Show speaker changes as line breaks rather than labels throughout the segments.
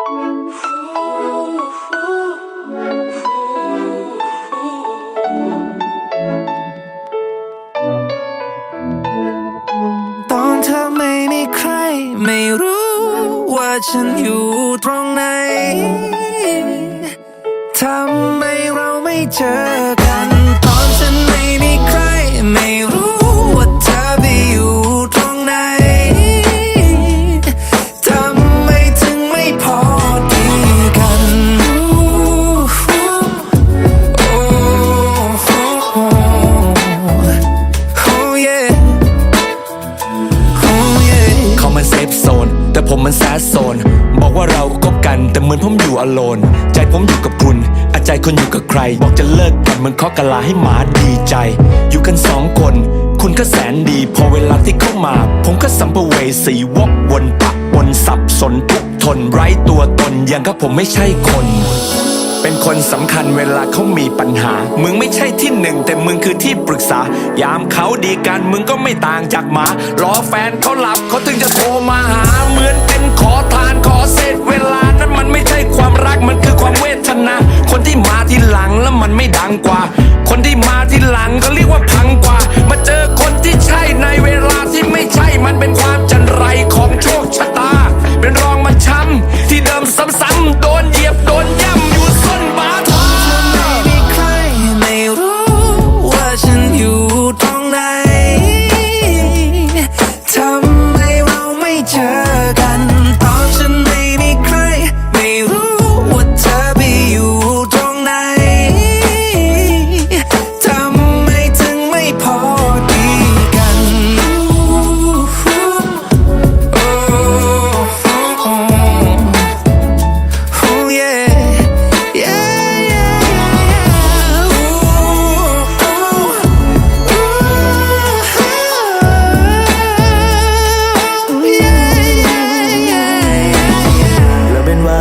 ตอนเธอไม่มีใคร ไม่รู้ว่าฉันอยู่ตรงไหนทำไมเราไม่เจอกัน โซ
น บอกว่าเราก็คบกันแต่เหมือนผมอยู่อโลน ใจผมอยู่กับคุณ อาใจคนอยู่กับใคร บอกจะเลิกกันเหมือนเคาะกะลาให้หมาดีใจ อยู่กันสองคน คุณก็แสนดี พอเวลาที่เข้ามา ผมก็สัมภเวสีวกวนปะวนสับสนทุกทนไร้ตัวตนย่างกับผมไม่ใช่คนเป็นคนสำคัญเวลาเขามีปัญหา มึงไม่ใช่ที่หนึ่งแต่มึงคือที่ปรึกษา ยามเขาดีกันมึงก็ไม่ต่างจากหมา รอแฟนเขาหลับเขาถึงจะโทรมาหา มันไม่ดังกว่า คนที่มาทีหลังก็เรียกว่าพังกว่า มาเจอคนที่ใช่ในเวลาที่ไม่ใช่มันเป็นความจัน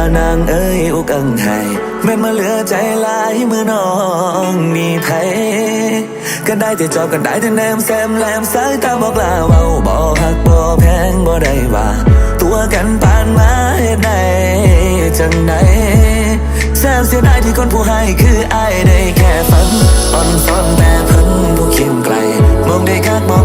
านา
งเอ้ยอุกั
งไห้แม่มาเหลือใจลายมือน้องมีไผก็ได้แต่จอบกันได้แต่แนมแซมแลมสายตาบอกลาเว้าบ่หักบ่แพงบ่ได้ว่า ตัวกันผ่านมาเฮ็ดได้จังใดแซมเสียดายที่คนผู้ให้คืออายได้แค่ฝันอ่อนซ้อนแต่เพิ่นผู้เคียงไกลมองได้คักมอง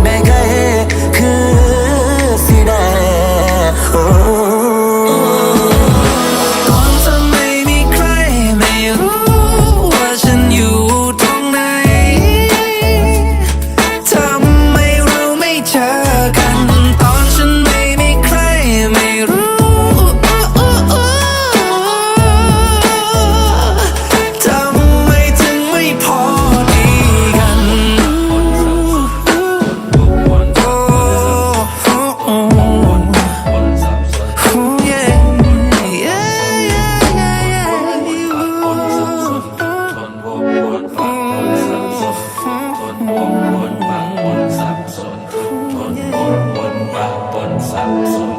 out.